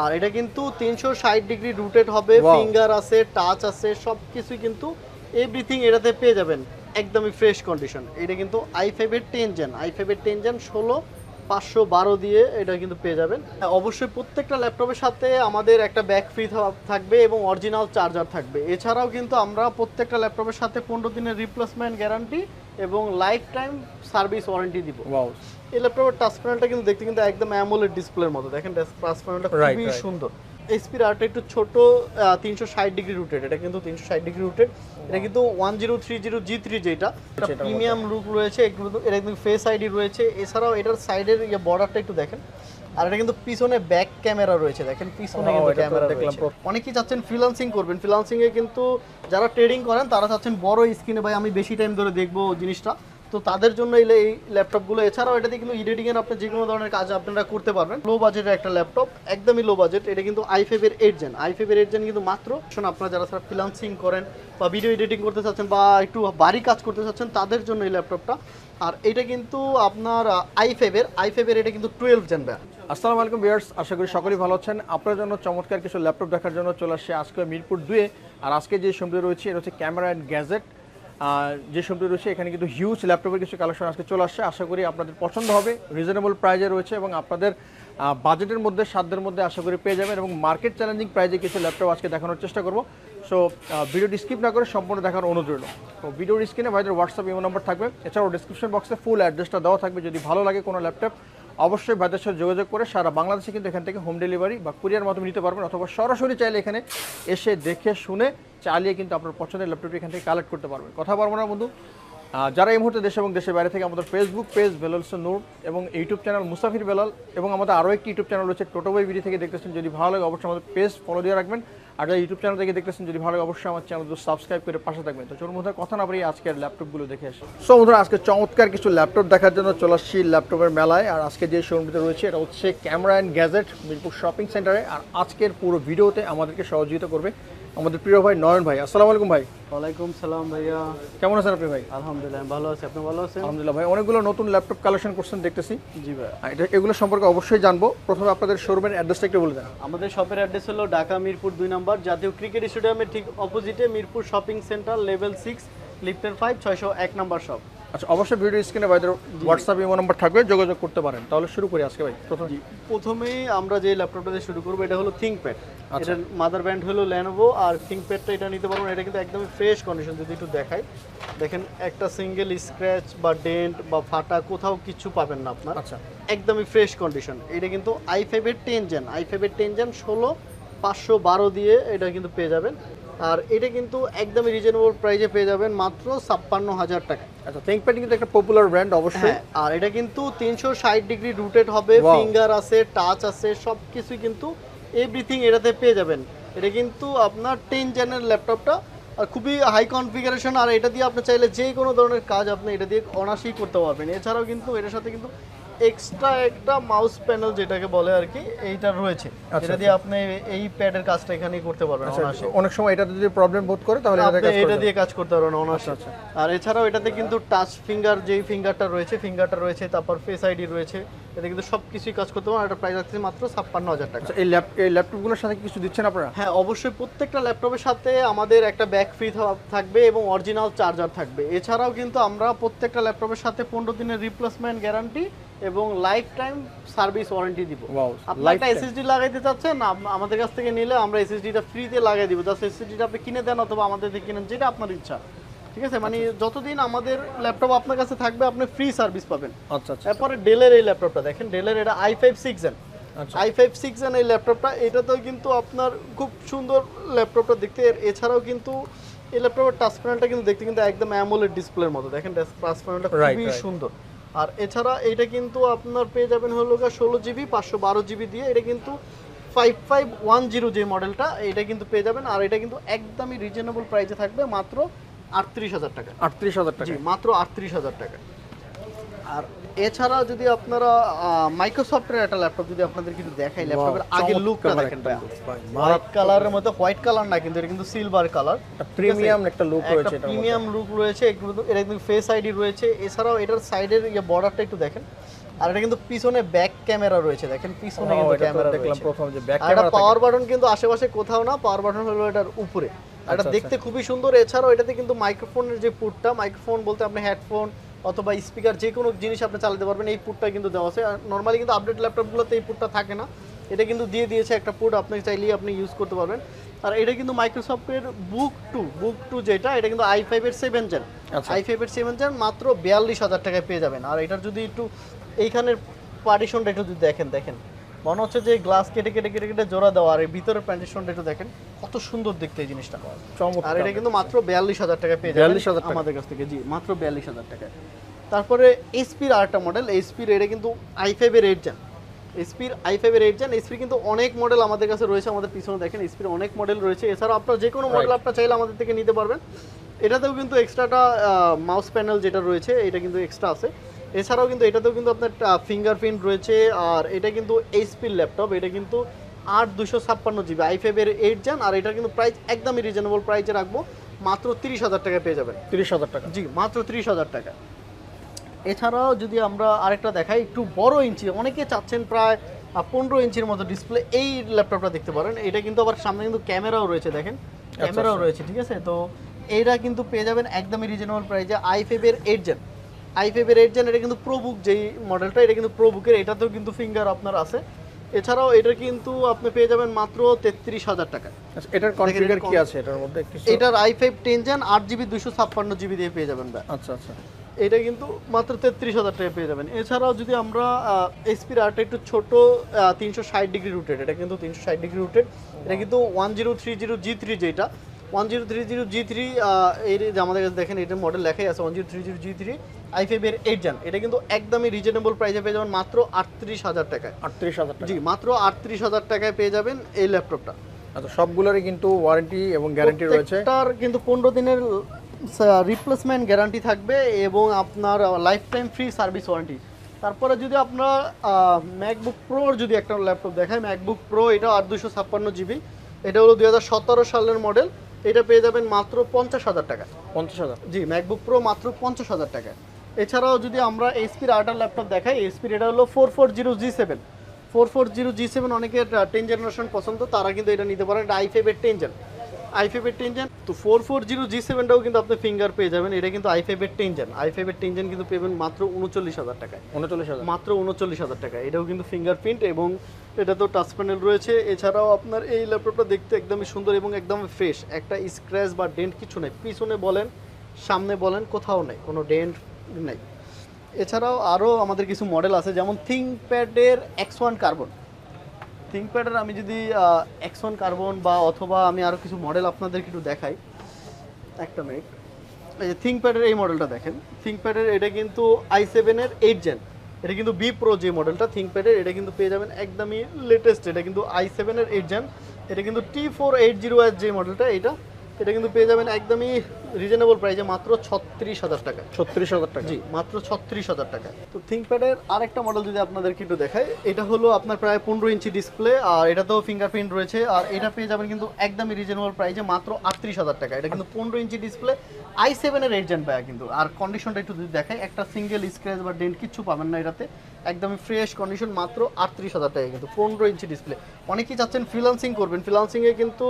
আর এটা কিন্তু তিনশো ষাট ডিগ্রি রুটেড হবে ফিঙ্গার আছে টাচ আছে সব কিছুই কিন্তু এভরিথিং এটাতে পেয়ে যাবেন। একদমই ফ্রেশ কন্ডিশন এটা কিন্তু আই ফাইভের টেন জেন আই ফাইভের টেন জেন ষোলো পাঁচশো বারো দিয়ে এটা কিন্তু পেয়ে যাবেন। হ্যাঁ, অবশ্যই প্রত্যেকটা ল্যাপটপের সাথে আমাদের একটা ব্যাক ফ্রি থাকবে এবং অরিজিনাল চার্জার থাকবে। এছাড়াও কিন্তু আমরা প্রত্যেকটা ল্যাপটপের সাথে পনেরো দিনের রিপ্লেসমেন্ট গ্যারান্টি এবং লাইফ টাইম সার্ভিস ওয়ারেন্টি দিব এই ল্যাপটপের টাচ প্যানেলটা কিন্তু দেখতে কিন্তু একদম অ্যামোলেড ডিসপ্লের মতো। দেখেন টাচ প্যানেলটা খুবই সুন্দর। এইচপির আরটা একটু ছোট তিনশো ষাট ডিগ্রি রুটেড এটা কিন্তু তিনশো ষাট ডিগ্রি রুটেড এটা কিন্তু one zero three zero G three যেটা। প্রিমিয়াম লুক রয়েছে একটু এটা কিন্তু ফেস আইডি রয়েছে। এছাড়াও এটার সাইডের ইয়ে বর্ডারটা একটু দেখেন। আর এটা কিন্তু পিছনে ব্যাক ক্যামেরা রয়েছে দেখেন। পিছনে কিন্তু ক্যামেরা দেখলাম অনেকেই চাচ্ছেন ফ্রিলান্সিং করবেন। ফ্রিলান্সিং এ কিন্তু যারা ট্রেডিং করেন তারা চাচ্ছেন বড় স্ক্রিনে ভাই আমি বেশি টাইম ধরে দেখব জিনিসটা। তো তাদের জন্য এই ল্যাপটপগুলো, এছাড়াও এটাতে কিন্তু এডিটিং এর আপনি যে কোনো ধরনের কাজ আপনারা করতে পারবেন। লো বাজেটের একটা ল্যাপটপ, একদমই লো বাজেট এটা কিন্তু আই ফাইভের এইট জেন আই ফাইভের এইট জেন কিন্তু মাত্র, শোন আপনারা যারা যারা ফ্রিলান্সিং করেন বা ভিডিও এডিটিং করতে চাচ্ছেন বা একটু বাড়ি কাজ করতে চাচ্ছেন, তাদের জন্য এই ল্যাপটপটা। আর এটা কিন্তু আপনার আই ফাইভের আই ফাইভের এটা কিন্তু টুয়েলভ জেন ব্যাট আসসালামু আলাইকুম ভিউয়ার্স আশা করি সকলেই ভালো আছেন। আপনার জন্য চমৎকার কিছু ল্যাপটপ দেখার জন্য চলে আসছে আজকে মিরপুর দুয়ে। আর আজকে যে শোরুমটি রয়েছে, এটা হচ্ছে ক্যামেরা অ্যান্ড গ্যাজেট যে শোরুমটি রয়েছে, এখানে কিন্তু হিউজ ল্যাপটপের কিছু কালেকশন আজকে চলে আসছে। আশা করি আপনাদের পছন্দ হবে রিজনেবল প্রাইজে রয়েছে এবং আপনাদের বাজেটের মধ্যে, সাধ্যের মধ্যে আশা করি পেয়ে যাবেন এবং মার্কেট চ্যালেঞ্জিং প্রাইজে কিছু ল্যাপটপ আজকে দেখানোর চেষ্টা করব। সো ভিডিওটি স্কিপ না করে সম্পূর্ণ দেখার অনুরোধ রইল। তো ভিডিওর স্ক্রিনে ভাইদের হোয়াটসঅ্যাপ ইমো নাম্বার থাকবে। এছাড়াও ডিসক্রিপশন বক্সে ফুল অ্যাড্রেসটা দেওয়া থাকবে। যদি ভালো লাগে কোনো ল্যাপটপ অবশ্যই ভাইদের সাথে যোগাযোগ করে সারা বাংলাদেশে কিন্তু এখান থেকে হোম ডেলিভারি বা কুরিয়ার মাধ্যমে নিতে পারবেন অথবা সরাসরি চাইলে এখানে এসে দেখে শুনে চালিয়ে কিন্তু আপনার পছন্দের ল্যাপটপটি এখান থেকে কালেক্ট করতে পারবেন। কথা বলব না বন্ধু যারা এই মুহূর্তে দেশ এবং দেশের বাইরে থেকে আমাদের ফেসবুক পেজ বেলালস নূর এবং ইউটিউব চ্যানেল মুসাফির বেলাল এবং আমাদের আরও একটি ইউটিউব চ্যানেল রয়েছে টোটোবাই ভিডিও থেকে দেখতেছেন। যদি ভালো লাগে অবশ্যই আমাদের পেজ ফলো দিয়ে রাখবেন। আর যারা ইউটিউব চ্যানেল থেকে দেখতেছেন, যদি ভালো অবশ্যই আমার চ্যানেল সাবস্ক্রাইব করে পাশে থাকবেন। তো চলুন মধ্যে কথা না বাড়িয়ে আজকের ল্যাপটপগুলো দেখে আসি। সো বন্ধুরা, আজকে চমৎকার কিছু ল্যাপটপ দেখার জন্য চলে আসছি ল্যাপটপের মেলায়। আর আজকে যে শোরুমটিতে রয়েছে, এটা হচ্ছে camera and gadget Mirpur shopping সেন্টারে আর আজকের পুরো ভিডিওতে আমাদেরকে সহযোগিতা করবে আমাদের প্রিয় ভাই নয়ন ভাই আসসালামু আলাইকুম ভাই। ওয়ালাইকুম সালাম ভাইয়া। কেমন আছেন আপনি ভাই? আলহামদুলিল্লাহ ভালো আছি। আপনি ভালো আছেন? আলহামদুলিল্লাহ ভাই অনেকগুলো নতুন ল্যাপটপ কালেকশন করছেন দেখতেছি। জি ভাই এটা এগুলো সম্পর্কে অবশ্যই জানব। প্রথমে আপনাদের শোরুমের অ্যাড্রেসটা একটু বলে দেন। আমাদের শপের অ্যাড্রেস হলো ঢাকা মিরপুর দুই নম্বর জাতীয় ক্রিকেট স্টেডিয়ামের ঠিক অপোজিটে Mirpur shopping centre level six লিফটের ফাইভ ছয়শো এক নম্বর শপ আচ্ছা অবশ্যই ভিডিও স্ক্রিনে ভাইদের হোয়াটসঅ্যাপ ইমো নাম্বার থাকবে যোগাযোগ করতে পারেন। তাহলে শুরু করি আজকে ভাই প্রথমে। প্রথমেই আমরা যে ল্যাপটপটা দিয়ে শুরু করব এটা হলো থিঙ্কপ্যাড। এটার মাদার ব্যান্ড হলো ল্যানোভো আর থিঙ্কপ্যাডটা এটা নিতে পারবেন এটা কিন্তু একদমই ফ্রেশ কন্ডিশন যদি একটু দেখাই। দেখেন একটা সিঙ্গেল স্ক্র্যাচ বা ডেন্ট বা ফাটা কোথাও কিছু পাবেন না আপনার। আচ্ছা। একদমই ফ্রেশ কন্ডিশন এটা কিন্তু আই ফাইভের টেন জেন আই ফাইভের টেন জেন ষোলো পাঁচশো বারো দিয়ে এটা কিন্তু পেয়ে যাবেন। আর এটা কিন্তু একদমই রিজনেবল প্রাইসে পেয়ে যাবেন মাত্র ছাপ্পান্ন হাজার টাকা। আচ্ছা থিঙ্কপ্যাড কিন্তু একটা পপুলার ব্র্যান্ড অবশ্যই। হ্যাঁ আর এটা কিন্তু তিনশো ষাট ডিগ্রি রুটেড হবে ফিঙ্গার আছে টাচ আছে সব কিছুই কিন্তু এভরিথিং এটাতে পেয়ে যাবেন। এটা কিন্তু আপনার টেন জেনের ল্যাপটপটা আর খুবই হাই কনফিগারেশন আর এটা দিয়ে আপনি চাইলে যে কোনো ধরনের কাজ আপনি এটা দিয়ে অনায়াসেই করতে পারবেন। এছাড়াও কিন্তু এটার সাথে কিন্তু এক্সট্রা একটা মাউস প্যানেল যেটাকে বলে আর কি এইটা রয়েছে। আচ্ছা, এটা দিয়ে আপনি এই প্যাডের কাজটা এখানেই করতে পারবেন আচ্ছা অনায়াসে। অনেক সময় এটাতে যদি প্রবলেম বোধ করে তাহলে আপনি এটা দিয়ে কাজ করতে পারবেন অনায়াসে। আচ্ছা, আর এছাড়াও এটাতে কিন্তু টাচ ফিঙ্গার যেই ফিঙ্গারটা রয়েছে ফিঙ্গারটা রয়েছে তারপর ফেস আইডি রয়েছে এতে কিন্তু সব কিছুই কাজ করতে পারবেন। আর এটা প্রাইস রাখছে মাত্র ছাপ্পান্ন হাজার টাকা। আচ্ছা এই ল্যাপ এই ল্যাপটপগুলোর সাথে কি কিছু দিচ্ছেন আপনারা? হ্যাঁ অবশ্যই প্রত্যেকটা ল্যাপটপের সাথে আমাদের একটা ব্যাক ফ্রি থাকবে এবং অরিজিনাল চার্জার থাকবে। এছাড়াও কিন্তু আমরা প্রত্যেকটা ল্যাপটপের সাথে পনেরো দিনের রিপ্লেসমেন্ট গ্যারান্টি এবং লাইফ টাইম সার্ভিস ওয়ারেন্টি দিব আপনি একটা এসএসডি লাগাইতে চাচ্ছেন আম- আমাদের কাছ থেকে নিলে আমরা এসএসডিটা ফ্রিতে লাগাই দিব। জাস্ট এসএসডিটা আপনি কিনে দেন অথবা আমাদের থেকে কিনেন যেটা আপনার ইচ্ছা। ঠিক আছে? মানে যতদিন আমাদের ল্যাপটপ আপনার কাছে থাকবে আপনি ফ্রি সার্ভিস পাবেন। আচ্ছা আচ্ছা। তারপরে ডেলের এই ল্যাপটপটা দেখেন ডেলের এটা আই ফাইভ সিক্স এন আচ্ছা। আই ফাইভ সিক্স এন এই ল্যাপটপটা এটাতেও কিন্তু আপনার খুব সুন্দর ল্যাপটপটা দেখতে। এর এছাড়াও কিন্তু এই ল্যাপটপের টাচ প্যানেলটা কিন্তু দেখতে কিন্তু একদম অ্যামোলেড ডিসপ্লের মতো। দেখেন টাচ প্যানেলটা খুবই সুন্দর। আর এছাড়া এটা কিন্তু আপনার পেয়ে যাবেন হলো ষোলো জিবি পাঁচশো বারো জিবি দিয়ে। এটা কিন্তু ফাইভ ফাইভ ওয়ান জিরো যে মডেলটা এটা কিন্তু পেয়ে যাবেন। আর এটা কিন্তু একদমই রিজনেবল প্রাইসে থাকবে মাত্র আটত্রিশ হাজার টাকা। আটত্রিশ হাজার টাকা। মাত্র আটত্রিশ হাজার টাকা। আর এছাড়া যদি আপনারা মাইক্রোসফটের একটা ল্যাপটপ যদি আপনাদের কিন্তু দেখাই ল্যাপটপের আগের লুকটা দেখেন ভাই হোয়াইট কালারের মধ্যে হোয়াইট কালার না কিন্তু এটা কিন্তু সিলভার কালার প্রিমিয়াম একটা লুক রয়েছে এটা প্রিমিয়াম লুক রয়েছে একটু এটা কিন্তু ফেস আইডি রয়েছে। এছাড়াও এটার সাইডের ইয়ে বর্ডারটা একটু দেখেন। আর এটা কিন্তু পিছনে ব্যাক ক্যামেরা রয়েছে দেখেন পিছনে কিন্তু ক্যামেরা দেখলাম প্রথম যে ব্যাক ক্যামেরা পাওয়ার বাটন কিন্তু আশেপাশে কোথাও না পাওয়ার বাটন হলো এটার উপরে। এটা আচ্ছা, দেখতে খুবই সুন্দর এছাড়াও এটাতে কিন্তু মাইক্রোফোনের যে পুটটা মাইক্রোফোন বলতে আপনি হেডফোন অথবা স্পিকার যে কোনো জিনিস আপনি চালাতে পারবেন এই পুটটা কিন্তু দেওয়া আছে। আর নর্মালি কিন্তু আপডেট ল্যাপটপগুলোতে এই পুটটা থাকে না। এটা কিন্তু দিয়ে দিয়েছে একটা পুট আপনি চাইলেই আপনি ইউজ করতে পারবেন। আর এটা কিন্তু মাইক্রোসফটের বুক টু বুক টু যেটা এটা কিন্তু আই ফাইভের সেভেন জেন। আই ফাইভের সেভেন জেন মাত্র বিয়াল্লিশ হাজার টাকায় পেয়ে যাবেন। আর এটার যদি একটু এইখানের পার্টিশনটা একটু যদি দেখেন দেখেন। মনে হচ্ছে যে গ্লাস কেটে কেটে কেটে কেটে জোড়া দেওয়া। আর এই ভিতরের পার্টিশনটা একটু দেখেন কত সুন্দর দেখতে এই জিনিসটা। আর চমৎকার এটা কিন্তু মাত্র বিয়াল্লিশ হাজার টাকা পেয়ে যাবেন 42,000 টাকা। আমাদের কাছ থেকে। জি মাত্র বিয়াল্লিশ হাজার টাকায়। তারপরে এসপির আরেকটা মডেল এসপির এটা কিন্তু আই ফাইভের এইট জেন এসপির আই ফাইভের এইট জেন এসপির কিন্তু অনেক মডেল আমাদের কাছে রয়েছে আমাদের পিছনে দেখেন। এসপির অনেক মডেল রয়েছে। এছাড়াও আপনার যে কোনো মডেল আপনার চাইলে আমাদের থেকে নিতে পারবেন। এটাতেও কিন্তু এক্সট্রাটা মাউস প্যানেল যেটা রয়েছে এটা কিন্তু এক্সট্রা আছে। এছাড়াও কিন্তু এটাতেও কিন্তু আপনার ফিঙ্গারপ্রিন্ট রয়েছে আর এটা কিন্তু এইচপির ল্যাপটপ এটা কিন্তু আট দুশো ছাপ্পান্ন জিবি আই ফাইভের এইট জেন আর এটা কিন্তু প্রাইস একদমই রিজনেবল প্রাইসে রাখব মাত্র তিরিশ হাজার টাকা পেয়ে যাবেন। তিরিশ হাজার টাকা। জি মাত্র তিরিশ হাজার টাকা। এছাড়াও যদি আমরা আরেকটা দেখাই একটু বড় ইঞ্চি অনেকে চাচ্ছেন প্রায় পনেরো ইঞ্চির মতো ডিসপ্লে এই ল্যাপটপটা দেখতে পারেন। এটা কিন্তু আবার সামনে কিন্তু ক্যামেরাও রয়েছে দেখেন। ক্যামেরাও রয়েছে ঠিক আছে? তো এইটা কিন্তু পেয়ে যাবেন একদমই রিজনেবল প্রাইসে আই ফাইভের এইট জেন আই ফাইভের এইট জেন এটা কিন্তু প্রোবুক যেই মডেলটা এটা কিন্তু প্রোবুকের এটাতেও কিন্তু ফিঙ্গার আপনার আছে। এছাড়াও এটা কিন্তু আপনি পেয়ে যাবেন মাত্র তেত্রিশ হাজার টাকা আচ্ছা, এটার কনফিগার কি আছে? এটার মধ্যে এটার আই ফাইভ টেন জেন আট জিবি দুশো ছাপ্পান্ন জিবি দিয়ে পেয়ে যাবেন আচ্ছা আচ্ছা। এটা কিন্তু মাত্র তেত্রিশ হাজার টাকা পেয়ে যাবেন। এছাড়াও যদি আমরা এসপির আরটা একটু ছোট তিনশো ষাট ডিগ্রি রুটেড এটা কিন্তু তিনশো ষাট ডিগ্রি রুটেড এটা কিন্তু one zero three zero G three যেটা one zero three zero G three এর যে আমাদের কাছে দেখেন এটার মডেল লেখাই আছে one zero three zero G three I ফাইভের এইট জান এটা কিন্তু একদমই রিজনেবল প্রাইসে পেয়ে যাবেন মাত্র আটত্রিশ হাজার টাকায়। আটত্রিশ হাজার জি মাত্র আটত্রিশ হাজার টাকায় পেয়ে যাবেন এই ল্যাপটপটা আচ্ছা সবগুলোরই কিন্তু ওয়ারেন্টি এবং গ্যারান্টি রয়েছে। প্রত্যেকটার কিন্তু পনেরো দিনের রিপ্লেসমেন্ট গ্যারান্টি থাকবে এবং আপনার life time free service warranty তারপরে যদি আপনার ম্যাকবুক প্রোর যদি একটা ল্যাপটপ দেখায় ম্যাকবুক প্রো এটা আট দুশো ছাপ্পান্ন জিবি এটা হলো দুই হাজার সতেরো সালের মডেল এটা পেয়ে যাবেন মাত্র পঞ্চাশ হাজার টাকা। পঞ্চাশ হাজার? জি ম্যাকবুক প্রো মাত্র পঞ্চাশ হাজার টাকা। এছাড়াও যদি আমরা এসপির আর্টার ল্যাপটপ দেখাই এইচপির এটা হলো four four zero G seven four four zero G seven অনেকের টেন জেনারেশন পছন্দ তারা কিন্তু এটা নিতে পারেন। এটা আই ফাইভের টেন জেন আই ফাইভের টেন তো ফোর ফোর জিরো জি সেভেনটাও কিন্তু আপনি ফিঙ্গার পেয়ে যাবেন। এটা কিন্তু আই ফাইভের টেন জেন আই ফাইভের টেন কিন্তু পেবেন মাত্র উনচল্লিশ হাজার টাকায়। উনচল্লিশ হাজার। মাত্র উনচল্লিশ হাজার টাকা এটাও কিন্তু ফিঙ্গারপ্রিন্ট এবং এটা তো টাচ প্যানেল রয়েছে। এছাড়াও আপনার এই ল্যাপটপটা দেখতে একদমই সুন্দর এবং একদম ফ্রেশ একটা স্ক্র্যাচ বা ডেন্ট কিছু নেই। পিছনে বলেন সামনে বলেন কোথাও নেই। কোনো ডেন্ট নেই। এছাড়াও আরও আমাদের কিছু মডেল আছে যেমন থিঙ্কপ্যাডের এক্স ওয়ান কার্বন থিঙ্কপ্যাডের আমি যদি অ্যাকশন কার্বন বা অথবা আমি আরও কিছু মডেল আপনাদেরকে একটু দেখাই। একটা মিনিট এই যে থিঙ্কপ্যাডের এই মডেলটা দেখেন। থিঙ্কপ্যাডের এটা কিন্তু আই সেভেনের এইট জেন এটা কিন্তু বি প্রো যে মডেলটা থিঙ্কপ্যাডের এটা কিন্তু পেয়ে যাবেন একদমই লেটেস্ট এটা কিন্তু আই সেভেনের এইট জেন এটা কিন্তু T four eight zero S যে মডেলটা এটা এটা কিন্তু পেয়ে যাবেন একদমই রিজনেবল প্রাইসে মাত্র ছত্রিশ হাজার টাকা। ছত্রিশ হাজার টাকা। জি মাত্র ছত্রিশ হাজার টাকা। তো থিঙ্কপ্যাডের আরেকটা মডেল যদি আপনাদেরকে একটু দেখাই এটা হলো আপনার প্রায় পনেরো ইঞ্চি ডিসপ্লে আর এটা এটাতেও ফিঙ্গারপ্রিন্ট রয়েছে আর এটা পেয়ে যাবেন কিন্তু একদমই রিজনেবল প্রাইসে মাত্র আটত্রিশ হাজার টাকা। এটা কিন্তু পনেরো ইঞ্চি ডিসপ্লে আই সেভেনের এজেন্ট পায় কিন্তু। আর কন্ডিশনটা একটু যদি দেখাই একটা সিঙ্গেল স্ক্র্যাচ বা ডেন্ট কিচ্ছু পাবেন না এটাতে। একদমই ফ্রেশ কন্ডিশন মাত্র আটত্রিশ হাজার টাকা কিন্তু পনেরো ইঞ্চি ডিসপ্লে অনেকেই চাচ্ছেন ফ্রিলান্সিং করবেন। ফ্রিলান্সিংয়ে কিন্তু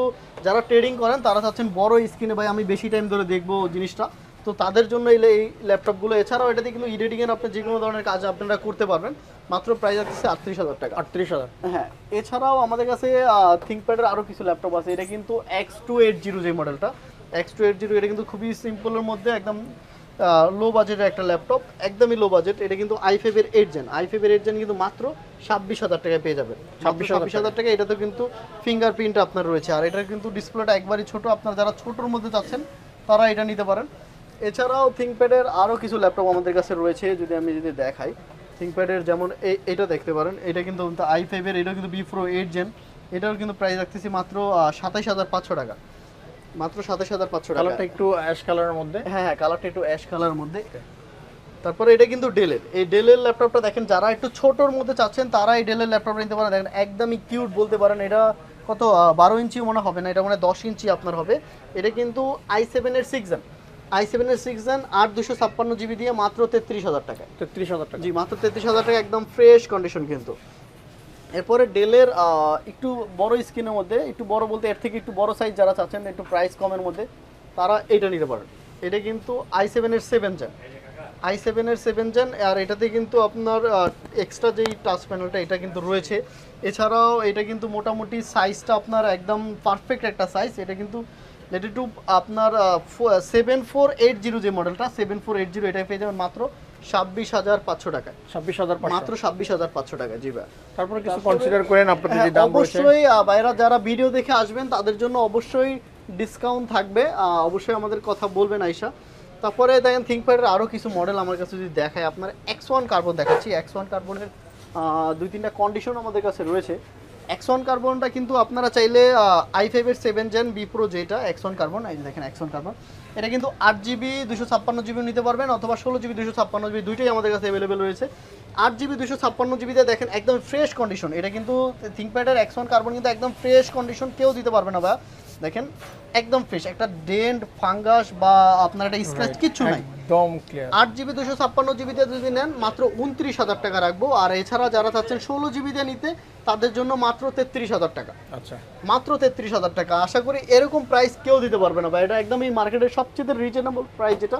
যারা ট্রেডিং করেন তারা চাচ্ছেন বড় স্ক্রিনে ভাই আমি বেশি টাইম ধরে দেখব জিনিসটা। তো তাদের জন্য এই ল্যাপটপগুলো এছাড়াও এটাতে কিন্তু এডিটিংয়ের আপনি যে কোনো ধরনের কাজ আপনারা করতে পারবেন। মাত্র প্রাইস আছে আটত্রিশ হাজার টাকা। আটত্রিশ হাজার। হ্যাঁ এছাড়াও আমাদের কাছে থিঙ্কপ্যাডের আরও কিছু ল্যাপটপ আছে। এটা কিন্তু এক্স টু এইট জিরো যে মডেলটা এক্স টু এইট জিরো এটা কিন্তু খুবই সিম্পলের মধ্যে একদম লো বাজেটের একটা ল্যাপটপ। একদমই লো বাজেট এটা কিন্তু আই ফাইভের এইট জেন আই ফাইভের এইট জেন কিন্তু মাত্র ছাব্বিশ হাজার টাকায় পেয়ে যাবেন। ছাব্বিশ 26,000 ছাব্বিশ হাজার টাকা এটাতে কিন্তু ফিঙ্গারপ্রিন্ট আপনার রয়েছে। আর এটার কিন্তু ডিসপ্লেটা একবারই ছোট। আপনার যারা ছোটোর মধ্যে চাচ্ছেন তারা এটা নিতে পারেন। এছাড়াও থিঙ্কপ্যাডের আরও কিছু ল্যাপটপ আমাদের কাছে রয়েছে যদি আমি যদি দেখাই। থিঙ্কপ্যাডের যেমন এটা দেখতে পারেন। এটা কিন্তু আই ফাইভের এটাও কিন্তু বি প্রো এইট জেন এটার কিন্তু প্রাইস রাখতেছি মাত্র সাতাইশ হাজার পাঁচশো টাকা। মাত্র সাতাইশ হাজার পাঁচশো টাকা। কালারটা একটু অ্যাশ কালারের মধ্যে? হ্যাঁ হ্যাঁ কালারটা একটু অ্যাশ কালারের মধ্যে। তারপরে এটা কিন্তু ডেলের এই ডেলের ল্যাপটপটা দেখেন যারা একটু ছোটোর মধ্যে চাচ্ছেন তারা এই ডেলের ল্যাপটপটা নিতে পারেন। দেখেন একদমই কিউট বলতে পারেন। এটা কত বারো ইঞ্চি মনে হবে না এটা মানে দশ ইঞ্চি আপনার হবে। এটা কিন্তু আই সেভেনের সিক্স আই সেভেনের সিক্স জেন আট দুশো ছাপ্পান্ন জিবি দিয়ে মাত্র তেত্রিশ হাজার টাকা তেত্রিশ হাজার টাকা। জি মাত্র তেত্রিশ হাজার টাকা একদম ফ্রেশ কন্ডিশন কিন্তু। এরপরে ডেলের একটু বড় স্ক্রিনের মধ্যে একটু বড় বলতে এর থেকে একটু বড় সাইজ যারা চাচ্ছেন একটু প্রাইস কমের মধ্যে তারা এটা নিতে পারেন। এটা কিন্তু আই সেভেনের সেভেন জেন আই সেভেনের সেভেন জেন আর এটাতে কিন্তু আপনার এক্সট্রা যেই টাচ প্যানেলটা এটা কিন্তু রয়েছে। এছাড়াও এটা কিন্তু মোটামুটি সাইজটা আপনার একদম পারফেক্ট একটা সাইজ এটা কিন্তু লেটেড টু আপনার সেভেন ফোর এইট জিরো যে মডেলটা সেভেন ফোর এইট জিরো এটা পেয়ে যাবেন মাত্র ছাব্বিশ হাজার পাঁচশো টাকায়। ছাব্বিশ হাজার মাত্র ছাব্বিশ হাজার পাঁচশো টাকা জি ভাই। তারপরে কিছু কনসিডার করেন আপনাদের যে হ্যাঁ, দাম অবশ্যই ভাইরা যারা ভিডিও দেখে আসবেন তাদের জন্য অবশ্যই ডিসকাউন্ট থাকবে। অবশ্যই আমাদের কথা বলবেন আইসা তারপরে দেখেন থিঙ্কপ্যাডের আরও কিছু মডেল আমার কাছে যদি দেখায়, আপনার এক্স ওয়ান কার্বন দেখাচ্ছি। এক্স ওয়ান কার্বনের দুই তিনটা কন্ডিশন আমাদের কাছে রয়েছে। এক্স ওয়ান কার্বনটা কিন্তু আপনারা চাইলে আই ফাইভের সেভেন জেন বি প্রো যেটা এক্স ওয়ান কার্বন এই দেখেন এক্স ওয়ান কার্বন এটা কিন্তু আট জিবি দুশো ছাপ্পান্ন জিবি নিতে পারবেন অথবা ষোলো জিবি দুশো ছাপ্পান্ন জিবি দুইটাই আমাদের কাছে অ্যাভেলেবেল রয়েছে। আট জিবি দুশো ছাপ্পান্ন জিবিতে দেখেন একদম ফ্রেশ কন্ডিশন এটা কিন্তু থিঙ্কপ্যাডের এক্স ওয়ান কার্বন কিন্তু একদম ফ্রেশ কন্ডিশন কেউ দিতে পারবে না বা দেখেন একদম ফ্রেশ একটা ডেন্ট ফাঙ্গাস বা আপনার একটা স্ক্র্যাচ কিচ্ছু নাই। একদম ক্লিয়ার আট জিবি দুশো ছাপ্পান্ন জিবিতে যদি নেন মাত্র উনত্রিশ হাজার টাকা রাখব। আর এছাড়া যারা চাচ্ছেন ষোলো জিবি দিয়ে নিতে তাদের জন্য মাত্র তেত্রিশ হাজার টাকা। আচ্ছা। মাত্র তেত্রিশ হাজার টাকা। আশা করি এরকম প্রাইস কেউ দিতে পারবে না বা এটা একদমই মার্কেটের সবচেয়ে রিজনেবল প্রাইস যেটা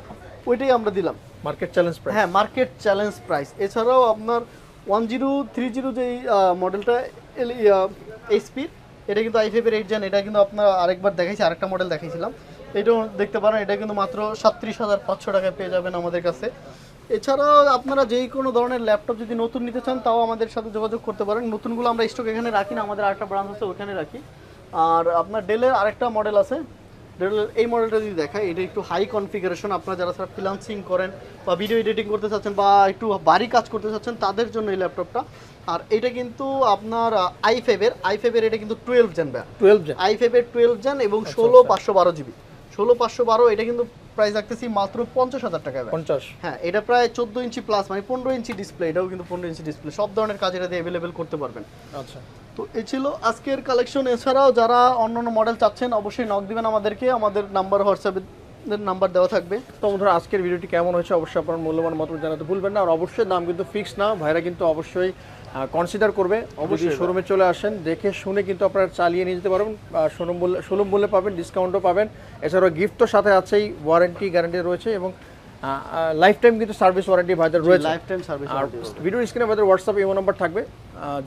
ওইটাই আমরা দিলাম। মার্কেট চ্যালেঞ্জ প্রাইস হ্যাঁ মার্কেট চ্যালেঞ্জ প্রাইস এছাড়াও আপনার ওয়ান জিরো থ্রি জিরো যেই মডেলটা এইচপির এটা কিন্তু আই ফাইভের এইট জেন এটা কিন্তু আপনার আরেকবার দেখাইছি আরেকটা মডেল দেখাইছিলাম। এটাও দেখতে পারেন এটা কিন্তু মাত্র সাতত্রিশ হাজার পাঁচশো টাকায় পেয়ে যাবেন আমাদের কাছে। এছাড়াও আপনারা যেই কোনো ধরনের ল্যাপটপ যদি নতুন নিতে চান তাও আমাদের সাথে যোগাযোগ করতে পারেন। নতুনগুলো আমরা স্টক এখানে রাখি না আমাদের আরেকটা ব্রাঞ্চ আছে ওখানে রাখি। আর আপনার ডেলের আরেকটা মডেল আছে। ডেলের এই মডেলটা যদি দেখায় এটা একটু হাই কনফিগারেশন আপনারা যারা যারা ফ্রিলান্সিং করেন বা ভিডিও এডিটিং করতে চাচ্ছেন বা একটু বাড়ি কাজ করতে চাচ্ছেন তাদের জন্য এই ল্যাপটপটা। আর এটা কিন্তু আপনার আই ফাইভের আই ফাইভের এটা কিন্তু টুয়েলভ জেন ব্যাট টুয়েলভ জেন আই ফাইভের টুয়েলভ জেন এবং ষোলো পাঁচশো বারো জিবি ষোলো পাঁচশো বারো এটা কিন্তু প্রাইস রাখতেছি মাত্র পঞ্চাশ হাজার টাকা পঞ্চাশ। হ্যাঁ এটা প্রায় চোদ্দ ইঞ্চি প্লাস মানে পনেরো ইঞ্চি ডিসপ্লে এটাও কিন্তু পনেরো ইঞ্চি ডিসপ্লে সব ধরনের কাজ এটাতে অ্যাভেলেবেল করতে পারবেন। আচ্ছা। তো এ ছিল আজকের কালেকশন এছাড়াও যারা অন্য অন্য মডেল চাচ্ছেন অবশ্যই নক দিবেন আমাদেরকে। আমাদের নাম্বার হোয়াটসঅ্যাপের নাম্বার দেওয়া থাকবে। তো বন্ধুরা আজকের ভিডিওটি কেমন হয়েছে অবশ্যই আপনার মূল্যবান মত জানাতে ভুলবেন না। আর অবশ্যই দাম কিন্তু ফিক্সড না। ভাইরা কিন্তু অবশ্যই কনসিডার করবে। অবশ্যই শোরুমে চলে আসেন। দেখে শুনে কিন্তু আপনারা চালিয়ে নিয়ে যেতে পারবেন। শোরুম বললে সুলভ মূল্যে পাবেন ডিসকাউন্টও পাবেন। এছাড়াও গিফট তো সাথে আছেই। ওয়ারেন্টি গ্যারেন্টি রয়েছে এবং লাইফ টাইম কিন্তু সার্ভিস ওয়ারেন্টি ভাইদের রয়েছে। লাইফ টাইম সার্ভিস আর ভিডিওর স্ক্রিনে আমাদের হোয়াটসঅ্যাপ ইমো নাম্বার থাকবে।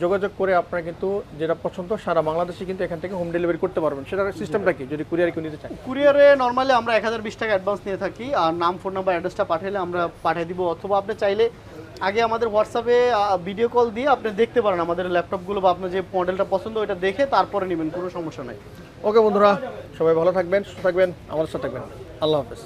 যোগাযোগ করে আপনারা কিন্তু যেটা পছন্দ সারা বাংলাদেশে কিন্তু এখান থেকে হোম ডেলিভারি করতে পারবেন। সেটার সিস্টেমটা কি? যদি কুরিয়ার কেউ নিতে চান কুরিয়ারে নর্মালি আমরা এক হাজার বিশ টাকা অ্যাডভান্স নিয়ে থাকি আর নাম ফোন নাম্বার অ্যাড্রেসটা পাঠালে আমরা পাঠিয়ে দিব। অথবা আপনি চাইলে আগে আমাদের হোয়াটসঅ্যাপে ভিডিও কল দিয়ে আপনি দেখতে পারেন আমাদের ল্যাপটপগুলো বা আপনার যে মডেলটা পছন্দ ওইটা দেখে তারপরে নেবেন কোনো সমস্যা নাই। ওকে বন্ধুরা সবাই ভালো থাকবেন সুস্থ থাকবেন আমাদের সাথে থাকবেন। আল্লাহ হাফেজ।